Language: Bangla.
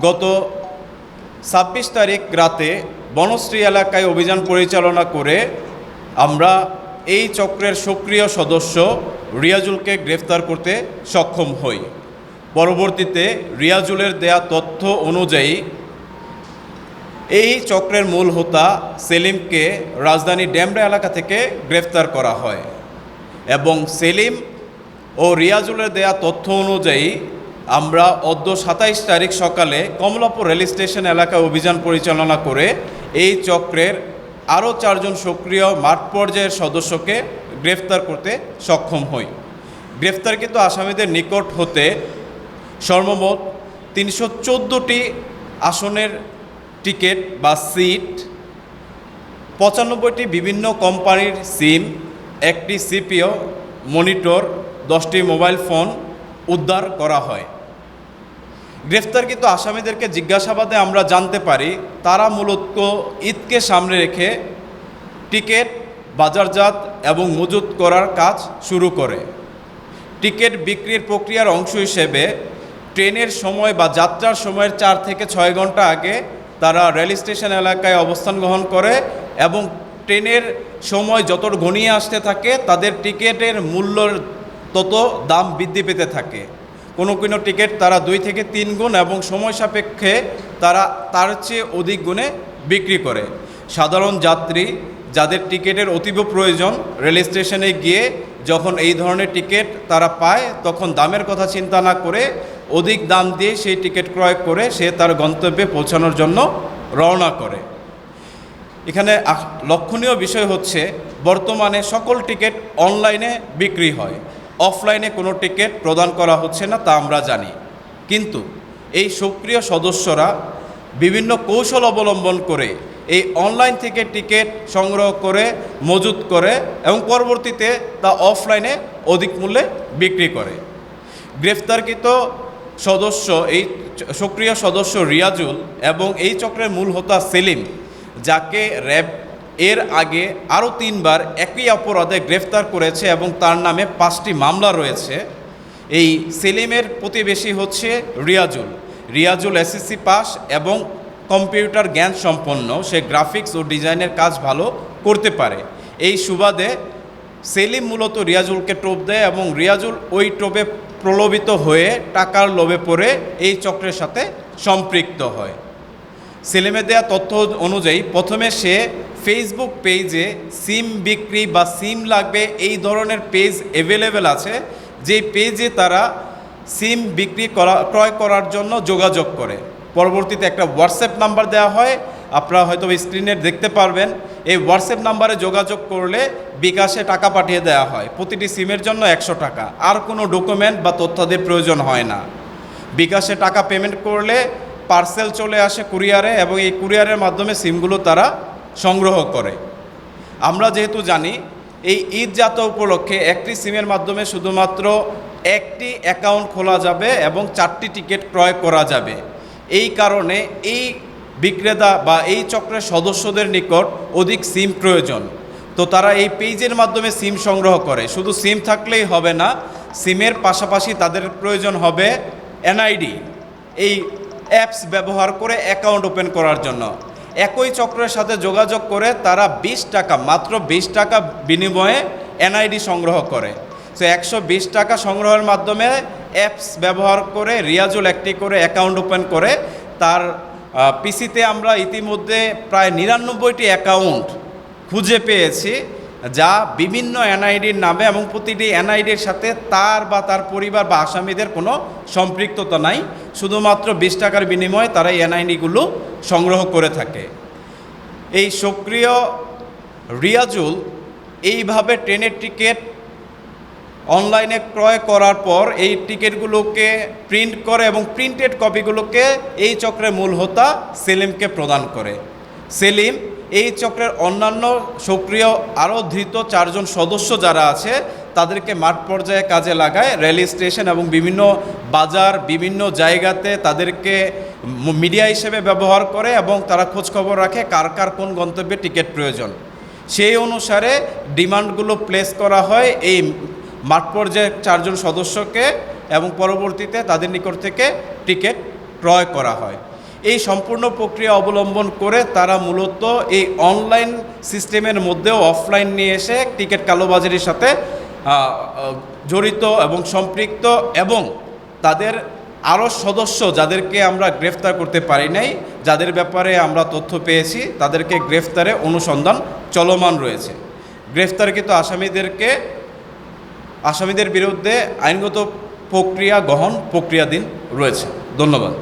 গত ছাব্বিশ তারিখ রাতে বনশ্রী এলাকায় অভিযান পরিচালনা করে আমরা এই চক্রের সক্রিয় সদস্য রিয়াজুলকে গ্রেফতার করতে সক্ষম হই। পরবর্তীতে রিয়াজুলের দেয়া তথ্য অনুযায়ী এই চক্রের মূল হোতা সেলিমকে রাজধানী ড্যামরা এলাকা থেকে গ্রেফতার করা হয় এবং সেলিম ও রিয়াজুলের দেয়া তথ্য অনুযায়ী আমরা অদ্য সাতাইশ তারিখ সকালে কমলাপুর রেল স্টেশন এলাকায় অভিযান পরিচালনা করে এই চক্রের আরও চারজন সক্রিয় মাঠ পর্যায়ের সদস্যকে গ্রেফতার করতে সক্ষম হই। গ্রেফতারকৃত আসামিদের নিকট হতে সর্বমোট তিনশো চোদ্দোটি আসনের টিকিট বা সিট, পঁচানব্বইটি বিভিন্ন কোম্পানির সিম, একটি সিপিও মনিটর, দশটি মোবাইল ফোন উদ্ধার করা হয়। গ্রেফতারকৃত আসামিদেরকে জিজ্ঞাসাবাদে আমরা জানতে পারি। তারা মূলত ঈদকে সামনে রেখে টিকিট, বাজারজাত এবং মজুত করার কাজ শুরু করে। টিকিট বিক্রির প্রক্রিয়ার অংশ হিসেবে ট্রেনের সময় বা যাত্রার সময়ের চার থেকে ছয় ঘণ্টা আগে তারা রেল স্টেশন এলাকায় অবস্থান গ্রহণ করে এবং ট্রেনের সময় যত ঘনিয়ে আসতে থাকে, তাদের টিকিটের মূল্যর তত দাম বৃদ্ধি পেতে থাকে। কোনো কোনো টিকিট তারা দুই থেকে তিন গুণ এবং সময় সাপেক্ষে তারা তার চেয়ে অধিক গুণে বিক্রি করে। সাধারণ যাত্রী যাদের টিকিটের অতীব প্রয়োজন রেল স্টেশনে গিয়ে যখন এই ধরনের টিকিট তারা পায় তখন দামের কথা চিন্তা না করে অধিক দাম দিয়ে সেই টিকিট ক্রয় করে সে তার গন্তব্যে পৌঁছানোর জন্য রওনা করে। এখানে লক্ষণীয় বিষয় হচ্ছে বর্তমানে সকল টিকিট অনলাইনে বিক্রি হয়। অফলাইনে কোনো টিকিট প্রদান করা হচ্ছে না তা আমরা জানি। কিন্তু এই সক্রিয় সদস্যরা বিভিন্ন কৌশল অবলম্বন করে এই অনলাইন থেকে টিকিট সংগ্রহ করে, মজুত করে এবং পরবর্তীতে তা অফলাইনে অধিক মূল্যে বিক্রি করে। গ্রেফতারকৃত সদস্য, এই সক্রিয় সদস্য রিয়াজুল এবং এই চক্রের মূল হোতা সেলিম, যাকে র্যাব এর আগে আরও তিনবার একই অপরাধে গ্রেফতার করেছে এবং তার নামে পাঁচটি মামলা রয়েছে। এই সেলিমের প্রতিবেশী হচ্ছে রিয়াজুল। রিয়াজুল এসএসসি পাস এবং কম্পিউটার জ্ঞান সম্পন্ন। সে গ্রাফিক্স ও ডিজাইনের কাজ ভালো করতে পারে। এই সুবাদে সেলিম মূলত রিয়াজুলকে টোপ দেয় এবং রিয়াজুল ওই টোপে প্রলোভিত হয়ে টাকার লোভে পড়ে এই চক্রের সাথে সম্পৃক্ত হয়। সেলিমে দেয়া তথ্য অনুযায়ী প্রথমে সে ফেসবুক পেজে সিম বিক্রি বা সিম লাগবে, এই ধরনের পেজ অ্যাভেলেবেল আছে, যেই পেজে তারা সিম বিক্রি করা, ক্রয় করার জন্য যোগাযোগ করে। পরবর্তীতে একটা হোয়াটসঅ্যাপ নাম্বার দেওয়া হয়, আপনারা হয়তো স্ক্রিনে দেখতে পারবেন, এই হোয়াটসঅ্যাপ নাম্বারে যোগাযোগ করলে বিকাশে টাকা পাঠিয়ে দেওয়া হয়। প্রতিটি সিমের জন্য একশো টাকা। আর কোনো ডকুমেন্ট বা তথ্যাদির প্রয়োজন হয় না। বিকাশে টাকা পেমেন্ট করলে পার্সেল চলে আসে কুরিয়ারে এবং এই কুরিয়ারের মাধ্যমে সিমগুলো তারা সংগ্রহ করে। আমরা যেহেতু জানি, এই ঈদ যাত্রা উপলক্ষে একটি সিমের মাধ্যমে শুধুমাত্র একটি অ্যাকাউন্ট খোলা যাবে এবং চারটি টিকিট ক্রয় করা যাবে। এই কারণে এই বিক্রেতা বা এই চক্রের সদস্যদের নিকট অধিক সিম প্রয়োজন। তো তারা এই পেজের মাধ্যমে সিম সংগ্রহ করে। শুধু সিম থাকলেই হবে না, সিমের পাশাপাশি তাদের প্রয়োজন হবে এনআইডি, এই অ্যাপস ব্যবহার করে অ্যাকাউন্ট ওপেন করার জন্য। একই চক্রের সাথে যোগাযোগ করে তারা বিশ টাকা, মাত্র বিশ টাকা বিনিময়ে এনআইডি সংগ্রহ করে। সে একশো বিশ টাকা সংগ্রহের মাধ্যমে অ্যাপস ব্যবহার করে, রিয়াজুল একটি করে অ্যাকাউন্ট ওপেন করে, তার পিসিতে আমরা ইতিমধ্যে প্রায় নিরানব্বইটি অ্যাকাউন্ট খুঁজে পেয়েছি। যা বিভিন্ন এনআইডির নামে এবং প্রতিটি এনআইডির সাথে তার বা তার পরিবার বা আসামিদের কোনো সম্পৃক্ততা নাই। শুধুমাত্র বিশ টাকার বিনিময়ে তারা এই এনআইডিগুলো সংগ্রহ করে থাকে। এই সক্রিয় রিয়াজুল এইভাবে ট্রেনের টিকিট অনলাইনে ক্রয় করার পর এই টিকিটগুলোকে প্রিন্ট করে এবং প্রিন্টেড কপিগুলোকে এই চক্রের মূল হোতা সেলিমকে প্রদান করে। সেলিম এই চক্রের অন্যান্য সক্রিয় আরও ধৃত চারজন সদস্য যারা আছে, তাদেরকে মাঠ পর্যায়ে কাজে লাগায় রেল স্টেশন এবং বিভিন্ন বাজার, বিভিন্ন জায়গাতে তাদেরকে মিডিয়া হিসেবে ব্যবহার করে এবং তারা খোঁজখবর রাখে কার কার কোন গন্তব্যে টিকিট প্রয়োজন। সেই অনুসারে ডিমান্ডগুলো প্লেস করা হয় এই মাঠ পর্যায়ের চারজন সদস্যকে এবং পরবর্তীতে তাদের নিকট থেকে টিকিট ক্রয় করা হয়। এই সম্পূর্ণ প্রক্রিয়া অবলম্বন করে তারা মূলত এই অনলাইন সিস্টেমের মধ্যেও অফলাইন নিয়ে এসে টিকিট কালোবাজারির সাথে জড়িত এবং সম্পৃক্ত এবং তাদের আরও সদস্য যাদেরকে আমরা গ্রেফতার করতে পারি নাই, যাদের ব্যাপারে আমরা তথ্য পেয়েছি, তাদেরকে গ্রেফতারে অনুসন্ধান চলমান রয়েছে। গ্রেফতারকৃত আসামিদেরকে, আসামিদের বিরুদ্ধে আইনগত প্রক্রিয়া গ্রহণ প্রক্রিয়াধীন রয়েছে। ধন্যবাদ।